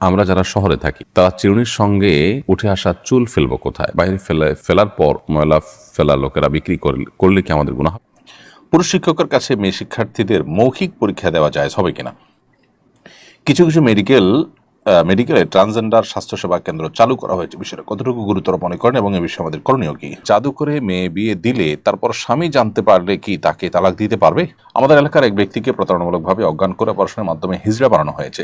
আমরা যারা শহরে থাকি, তারা চিরুনির সঙ্গে উঠে আসা চুল ফেলব কোথায় বাইরে ফেলে, ফেলার পর ময়লা ফেলা লোকেরা বিক্রি করলে করলে কি আমাদের গুণা? পুরুষ শিক্ষকের কাছে মেয়ে শিক্ষার্থীদের মৌখিক পরীক্ষা দেওয়া যায়, হবে কিনা কিছু কিছু মেডিকেল মেডিকেলে ট্রান্সজেন্ডার স্বাস্থ্যসেবা কেন্দ্র চালু করা হয়েছে। বিষয়টা কতটুকু গুরুতর মনে করেন এবং এ বিষয়ে আমাদের করণীয় কি? জাদু করে মেয়ে বিয়ে দিলে তারপর স্বামী জানতে পারলে কি তাকে তালাক দিতে পারবে? আমাদের এলাকার এক ব্যক্তিকে প্রতারণামূলকভাবে অজ্ঞান করে পড়াশোনার মাধ্যমে হিজড়া বানানো হয়েছে।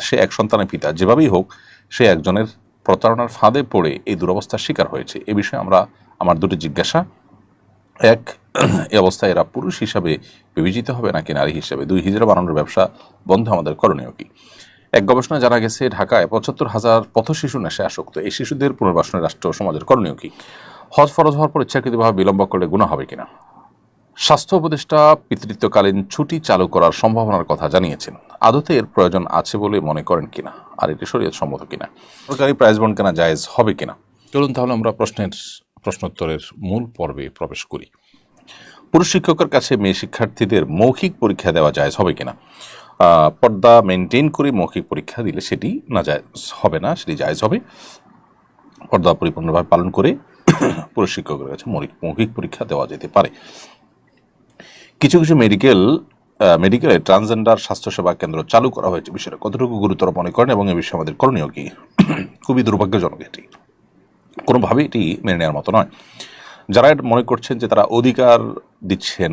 সে এক সন্তানের পিতা। যেভাবেই হোক, সে একজনের প্রতারণার ফাঁদে পড়ে এই দুরবস্থার শিকার হয়েছে। এ বিষয়ে আমরা আমার দুটি জিজ্ঞাসা। এক এ অবস্থায় এরা পুরুষ হিসাবে বিবেচিত হবে নাকি নারী হিসাবে? দুই, হিজড়া বানানোর ব্যবসা বন্ধ আমাদের করণীয় কি? এক গবেষণায় জানা গেছে, ঢাকায় পঁচাত্তর হাজার পথ শিশু নেশে আসক্ত। এই শিশুদের পুনর্বাসনে রাষ্ট্র সমাজের করণীয় কি? হজ ফরজ হওয়ার পর ইচ্ছাকৃতভাবে বিলম্ব করলে গুণা হবে কিনা? স্বাস্থ্য উপদেষ্টা পিতৃত্বকালীন ছুটি চালু করার সম্ভাবনার কথা জানিয়েছেন। আদতে এর প্রয়োজন আছে বলে মনে করেন কিনা? আর এটি শরীয়ত সম্মত কিনা? সরকারি প্রাইজ বন্ড কেনা জায়েজ হবে কিনা? চলুন তাহলে আমরা প্রশ্নের প্রশ্নোত্তরের মূল পর্বে প্রবেশ করি। পুরুষ শিক্ষকের কাছে মেয়ে শিক্ষার্থীদের মৌখিক পরীক্ষা দেওয়া যায় হবে কিনা? পর্দা মেনটেন করে মৌখিক পরীক্ষা দিলে সেটি না যায়, হবে না, সেটি জায়জ হবে। পর্দা পরিপূর্ণভাবে পালন করে প্রশিক্ষকের কাছে মৌখিক পরীক্ষা দেওয়া যেতে পারে। কিছু কিছু মেডিকেল মেডিকেলে ট্রান্সজেন্ডার স্বাস্থ্যসেবা কেন্দ্র চালু করা হয়েছে। বিষয়টা কতটুকু গুরুতর মনে করেন এবং এ বিষয়ে আমাদের করণীয় কি? খুবই দুর্ভাগ্যজনক এটি। কোনোভাবেই এটি মেনে নেওয়ার মতো নয়। যারা মনে করছেন যে তারা অধিকার দিচ্ছেন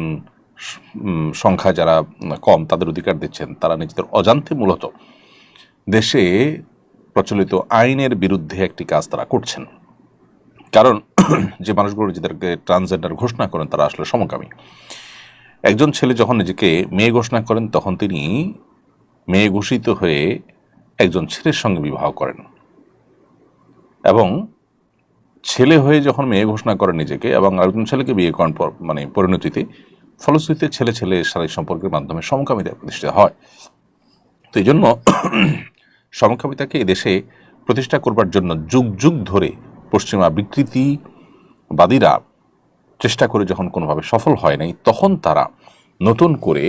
সংখ্যা যারা কম, তাদের অধিকার দিচ্ছেন, তারা নিজেদের অজান্তে মূলত দেশে প্রচলিত আইনের বিরুদ্ধে একটি কাজ তারা করছেন। কারণ যে মানুষগুলো নিজেদেরকে ট্রান্সজেন্ডার ঘোষণা করেন, তারা আসলে সমকামী। একজন ছেলে যখন নিজেকে মেয়ে ঘোষণা করেন, তখন তিনি মেয়ে ঘোষিত হয়ে একজন ছেলের সঙ্গে বিবাহ করেন। এবং ছেলে হয়ে যখন মেয়ে ঘোষণা করেন নিজেকে, এবং আরেকজন ছেলেকে বিয়ে করেন মানে পরিণতিতে ফলশ্রুতিতে ছেলে ছেলে শারীরিক সম্পর্কের মাধ্যমে সমকামিতা প্রতিষ্ঠিত হয়। তো এই জন্য সমকামিতাকে দেশে প্রতিষ্ঠা করবার জন্য যুগ যুগ ধরে পশ্চিমা বিকৃতিবাদীরা চেষ্টা করে যখন কোনোভাবে সফল হয় নাই, তখন তারা নতুন করে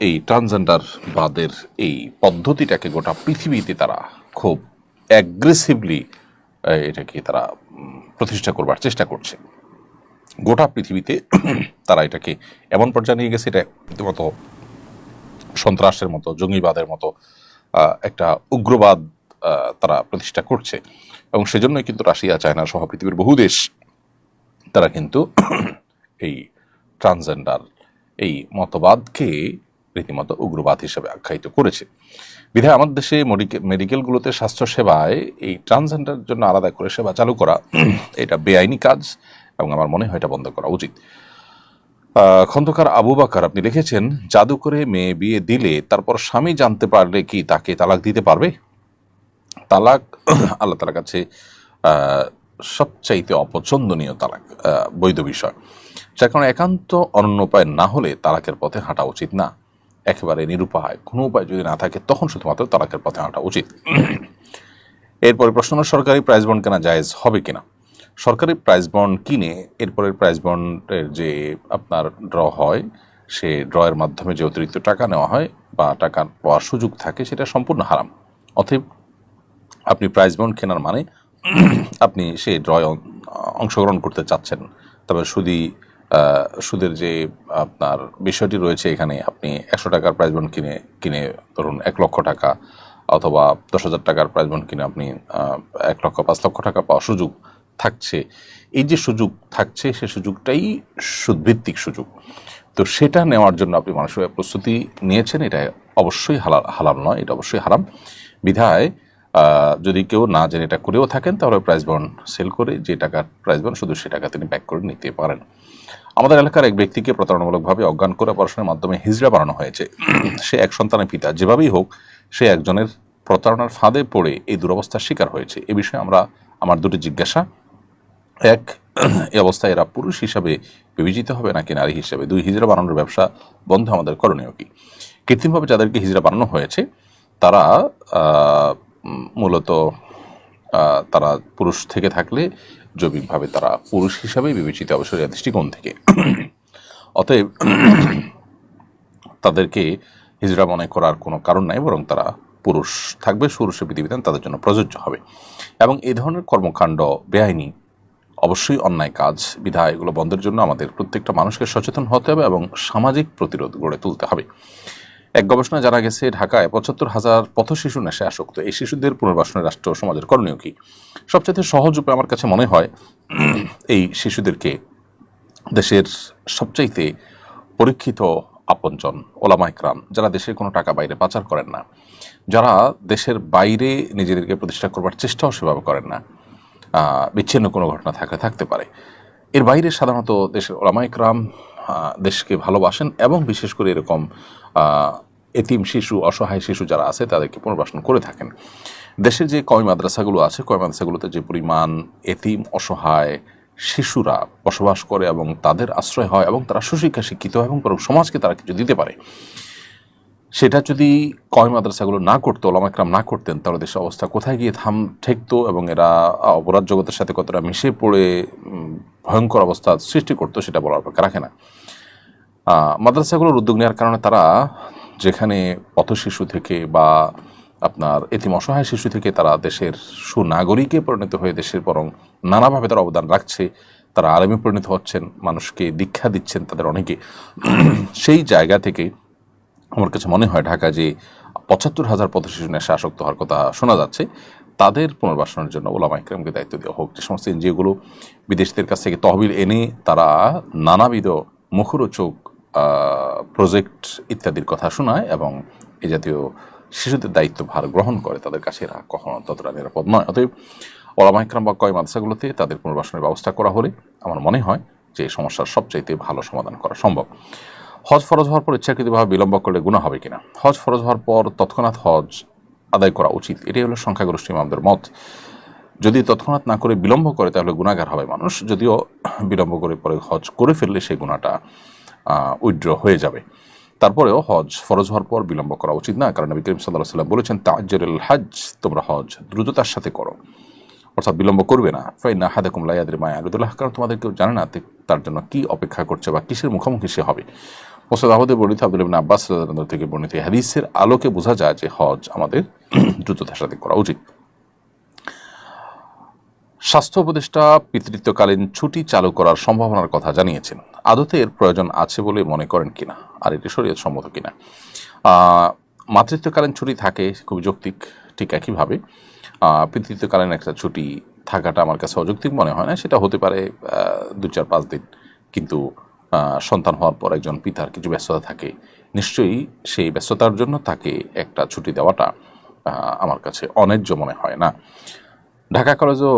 এই ট্রান্সজেন্ডার বাদের এই পদ্ধতিটাকে গোটা পৃথিবীতে তারা খুব অ্যাগ্রেসিভলি এটাকে তারা প্রতিষ্ঠা করবার চেষ্টা করছে। গোটা পৃথিবীতে তারা এটাকে এমন পর্যায়ে নিয়ে গেছে, এটা রীতিমতো সন্ত্রাসের মতো, জঙ্গিবাদের মতো একটা উগ্রবাদ তারা প্রতিষ্ঠা করছে। এবং সেজন্যই কিন্তু রাশিয়া, চায়না সহ পৃথিবীর বহু দেশ তারা কিন্তু এই ট্রান্সজেন্ডার, এই মতবাদকে রীতিমতো উগ্রবাদ হিসেবে আখ্যায়িত করেছে। বিধায় আমাদের দেশে মেডিকেল মেডিকেলগুলোতে স্বাস্থ্যসেবায় এই ট্রান্সজেন্ডার জন্য আলাদা করে সেবা চালু করা, এটা বেআইনি কাজ। এবং আমার মনে হয় এটা বন্ধ করা উচিত। খন্দকার আবু বাকার, আপনি লিখেছেন জাদু করে মেয়ে বিয়ে দিলে তারপর স্বামী জানতে পারলে কি তাকে তালাক দিতে পারবে? তালাক আল্লাহ তালার কাছে সবচাইতে অপছন্দনীয় তালাক বৈধ বিষয়। যার কারণে একান্ত অনন্য উপায় না হলে তালাকের পথে হাঁটা উচিত না। একেবারে নিরুপায়, কোনো উপায় যদি না থাকে, তখন শুধুমাত্র তালাকের পথে হাঁটা উচিত। এরপরে প্রশ্ন সরকারি প্রাইজ বন্ড কেনা জায়েজ হবে কিনা? সরকারি প্রাইজ বন্ড কিনে এরপরের প্রাইজ বন্ডের যে আপনার ড্র হয়, সে ড্রয়ের মাধ্যমে যে অতিরিক্ত টাকা নেওয়া হয় বা টাকা পাওয়ার সুযোগ থাকে, সেটা সম্পূর্ণ হারাম। অতএব আপনি প্রাইজ বন্ড কেনার মানে আপনি সেই ড্রয়ে অংশগ্রহণ করতে চাচ্ছেন। তবে সুদি সুদের যে আপনার বিষয়টি রয়েছে এখানে, আপনি একশো টাকার প্রাইজ বন্ড কিনে কিনে ধরুন এক লক্ষ টাকা অথবা দশ হাজার টাকার প্রাইজ বন্ড কিনে আপনি এক লক্ষ, পাঁচ লক্ষ টাকা পাওয়ার সুযোগ থাকছে, এই যে সুযোগ থাকছে, সে সুযোগটাই সুদভিত্তিক সুযোগ। তো সেটা নেওয়ার জন্য আপনি মানুষের প্রস্তুতি নিয়েছেন, এটা অবশ্যই হালাল হালাল নয়, এটা অবশ্যই হারাম। বিধায় যদি কেউ না জেনে এটা করেও থাকেন, তাহলে প্রাইজ বন্ড সেল করে যে টাকার প্রাইজ বন্ড, শুধু সে টাকা তিনি ব্যাক করে নিতে পারেন। আমাদের এলাকার এক ব্যক্তিকে প্রতারণামূলকভাবে অজ্ঞান করে পড়াশোনার মাধ্যমে হিজড়া বানানো হয়েছে। সে এক সন্তানের পিতা, যেভাবেই হোক, সে একজনের প্রতারণার ফাঁদে পড়ে এই দুরবস্থার শিকার হয়েছে। এ বিষয়ে আমরা আমার দুটি জিজ্ঞাসা এক, এই অবস্থায় এরা পুরুষ হিসাবে বিবেচিত হবে নাকি নারী হিসাবে? দুই হিজড়া বানানোর ব্যবসা বন্ধ আমাদের করণীয় কি? কৃত্রিমভাবে যাদেরকে হিজড়া বানানো হয়েছে, তারা মূলত তারা পুরুষ থেকে থাকলে জৈবিকভাবে তারা পুরুষ হিসাবে বিবেচিত শরীরের দৃষ্টিকোণ থেকে। অতএব তাদেরকে হিজড়া মনে করার কোনো কারণ নাই, বরং তারা পুরুষ থাকবে, সুরুষে বিধিবিধান তাদের জন্য প্রযোজ্য হবে। এবং এই ধরনের কর্মকাণ্ড বেআইনি অবশ্যই অন্যায় কাজ, বিধায় এগুলো বন্ধের জন্য আমাদের প্রত্যেকটা মানুষকে সচেতন হতে হবে এবং সামাজিক প্রতিরোধ গড়ে তুলতে হবে। এক গবেষণা জানা গেছে, ঢাকায় পঁচাত্তর হাজার পথ শিশু নেশায় আসক্ত। এই শিশুদের পুনর্বাসনে রাষ্ট্র সমাজের করণীয় কি? সবচেয়ে সহজ উপায় আমার কাছে মনে হয়, এই শিশুদেরকে দেশের সবচাইতে পরীক্ষিত আপনজন, ওলামা ইকরাম যারা দেশের কোনো টাকা বাইরে পাচার করেন না, যারা দেশের বাইরে নিজেদেরকে প্রতিষ্ঠা করবার চেষ্টাও সেভাবে করেন না। বিচ্ছিন্ন কোনো ঘটনা থাকলে থাকতে পারে। এর বাইরে সাধারণত দেশের ওলামা ইকরাম আহ, দেশকে ভালোবাসেন এবং বিশেষ করে এরকম এতিম শিশু অসহায় শিশু যারা আছে তাদেরকে পুনর্বাসন করে থাকেন। দেশের যে কয় মাদ্রাসাগুলো আছে কয় মাদ্রাসাগুলোতে যে পরিমাণ এতিম অসহায় শিশুরা বসবাস করে এবং তাদের আশ্রয় হয় এবং তারা সুশিক্ষা শিক্ষিত হয় এবং সমাজকে তারা কিছু দিতে পারে সেটা যদি কয় মাদ্রাসাগুলো না করতো ওলামাকরাম না করতেন, তাহলে দেশের অবস্থা কোথায় গিয়ে থাম, ঠেকতো এবং এরা অপরাধ জগতের সাথে কতটা মিশে পড়ে ভয়ঙ্কর অবস্থা সৃষ্টি করতো সেটা বলার অপেক্ষা রাখে না। মাদ্রাসাগুলোর উদ্যোগ নেওয়ার কারণে তারা যেখানে পথ শিশু থেকে বা আপনার এতিম অসহায় শিশু থেকে তারা দেশের সুনাগরিকে পরিণত হয়ে দেশের বরং নানাভাবে তারা অবদান রাখছে, তারা আলেমে পরিণত হচ্ছেন, মানুষকে দীক্ষা দিচ্ছেন তাদের অনেকে। সেই জায়গা থেকে আমার কাছে মনে হয় ঢাকা যে পঁচাত্তর হাজার পথ শিশু নেশা আসক্ত হওয়ার কথা শোনা যাচ্ছে, তাদের পুনর্বাসনের জন্য ওলামা ইকরামকে দায়িত্ব দেওয়া হোক। যে সমস্ত এনজিওগুলো বিদেশিদের কাছ থেকে তহবিল এনে তারা নানাবিধ মুখরোচক প্রজেক্ট ইত্যাদির কথা শোনায় এবং এই জাতীয় শিশুদের দায়িত্ব ভার গ্রহণ করে। তাদের কাছে এরা কখনো ততটা নিরাপদ নয়। অতএব ওলামা ইকরাম বা কয় মাদ্রাসাগুলোতে তাদের পুনর্বাসনের ব্যবস্থা করা হলে আমার মনে হয় যে সমস্যার সবচাইতে ভালো সমাধান করা সম্ভব। হজ ফরজ হওয়ার পর ইচ্ছাকৃতভাবে বিলম্ব করলে গুণা হবে কিনা? হজ ফরজ হওয়ার পর তৎক্ষণাৎ হজ আদায় করা উচিত। এটাই হলো সংখ্যাগরিষ্ঠ ইমামদের মত। যদি তৎক্ষণাৎ না করে বিলম্ব করে, তাহলে গুণাগার হবে মানুষ। যদিও বিলম্ব করে পরে হজ করে ফেললে সেই গুণাটা উইড্র হয়ে যাবে। তারপরেও হজ ফরজ হওয়ার পর বিলম্ব করা উচিত না। কারণ নবী করিম সাল্লাহ সাল্লাম বলেছেন তাজ্জরুল হজ তোমরা হজ দ্রুততার সাথে করো। অর্থাৎ বিলম্ব করবে না। ফাইনা হাদাকুম লাইয়াদের মায়া আলুদুল্লাহ কারণ তোমাদের কেউ জানে না তার জন্য কি অপেক্ষা করছে বা কিসের মুখোমুখি সে হবে। মোসাদ আহমদে বর্ণিত আব্দুল ইবিন আব্বাস থেকে বর্ণিত হাদিসের আলোকে বোঝা যায় যে হজ আমাদের দ্রুততার সাথে করা উচিত। স্বাস্থ্য উপদেষ্টা পিতৃত্বকালীন ছুটি চালু করার সম্ভাবনার কথা জানিয়েছেন। আদতে এর প্রয়োজন আছে বলে মনে করেন কিনা, আর এটি শরীয়ত সম্মত কিনা মাতৃত্বকালীন ছুটি থাকে খুব যৌক্তিক, ঠিক একইভাবে। পিতৃত্বকালীন একটা ছুটি থাকাটা আমার কাছে অযৌক্তিক মনে হয় না, সেটা হতে পারে দু চার পাঁচ দিন। কিন্তু সন্তান হওয়ার পর একজন পিতার কিছু ব্যস্ততা থাকে, নিশ্চয়ই সেই ব্যস্ততার জন্য তাকে একটা ছুটি দেওয়াটা আমার কাছে অন্যায্য মনে হয় না। ঢাকা কলেজ ও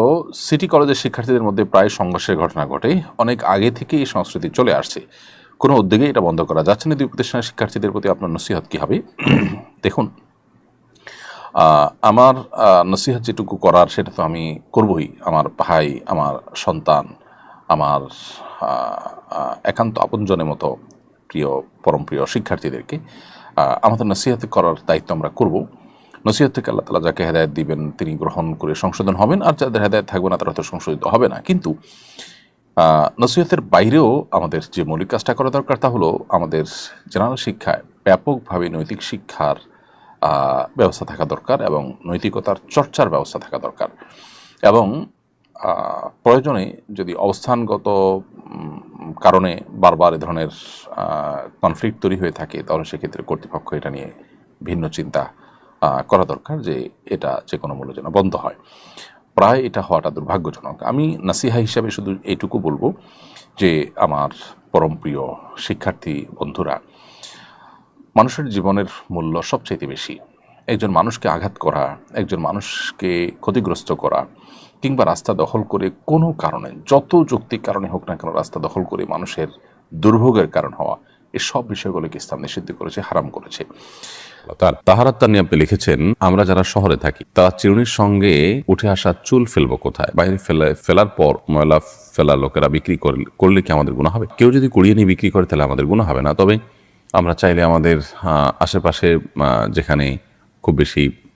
সিটি কলেজের শিক্ষার্থীদের মধ্যে প্রায় সংঘর্ষের ঘটনা ঘটে অনেক আগে থেকে এই সংস্কৃতি চলে আসছে। কোনো উদ্যোগে এটা বন্ধ করা যাচ্ছে না। দুই প্রতিষ্ঠানের শিক্ষার্থীদের প্রতি আপনার নসিহত কী হবে? দেখুন আমার নসিহত যেটুকু করার সেটা তো আমি করবই। আমার ভাই, আমার সন্তান, আমার একান্ত আপনজনের মতো প্রিয়, পরম প্রিয় শিক্ষার্থীদেরকে আমাদের নসিহত করার দায়িত্ব আমরা করব। নসিহত থেকে আল্লাহ তালা যাকে হেদায়ত দিবেন, তিনি গ্রহণ করে সংশোধন হবেন, আর যাদের হেদায়ত থাকবে না, তারা তো সংশোধিত হবে না। কিন্তু নসিহতের বাইরেও আমাদের যে মৌলিক কাজটা করা দরকার, তা হলো আমাদের জেনারেল শিক্ষায় ব্যাপকভাবে নৈতিক শিক্ষার ব্যবস্থা থাকা দরকার এবং নৈতিকতার চর্চার ব্যবস্থা থাকা দরকার। এবং প্রয়োজনে যদি অবস্থানগত কারণে বারবার এ ধরনের কনফ্লিক্ট তৈরি হয়ে থাকে, তাহলে সেক্ষেত্রে কর্তৃপক্ষ এটা নিয়ে ভিন্ন চিন্তা করা দরকার যে এটা যে কোনো মূল্য যেন বন্ধ হয়। প্রায় এটা হওয়াটা দুর্ভাগ্যজনক। আমি নাসিহা হিসাবে শুধু এইটুকু বলব যে আমার পরম প্রিয় শিক্ষার্থী বন্ধুরা, মানুষের জীবনের মূল্য সবচাইতে বেশি। একজন মানুষকে আঘাত করা, একজন মানুষকে ক্ষতিগ্রস্ত করা কিংবা রাস্তা দখল করে কোনো কারণে, যত যৌক্তিক কারণে হোক না কেন রাস্তা দখল করে মানুষের দুর্ভোগের কারণ হওয়া এই সব বিষয়গুলোকে ইসলাম নিষিদ্ধ করেছে, হারাম করেছে। তার তাহারাত নিয়ে আপনি লিখেছেন, আমরা যারা শহরে থাকি, তারা চিরুনির সঙ্গে উঠে আসা চুল ফেলব কোথায়? বাইরে ফেলে, ফেলার পর ময়লা ফেলা লোকেরা বিক্রি করলে কি আমাদের গুণা হবে? কেউ যদি কুড়িয়ে নিয়ে বিক্রি করে, তাহলে আমাদের গুণা হবে না। তবে আমরা চাইলে আমাদের আশেপাশে যেখানে খুব বেশি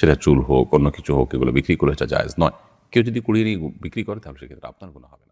সেটা চুল হোক, অন্য কিছু হোক, এগুলো বিক্রি করে সেটা জায়েজ নয়। কেউ যদি কুড়িয়ে নিয়ে বিক্রি করে, তাহলে সেক্ষেত্রে আপনার কোনো হবে না।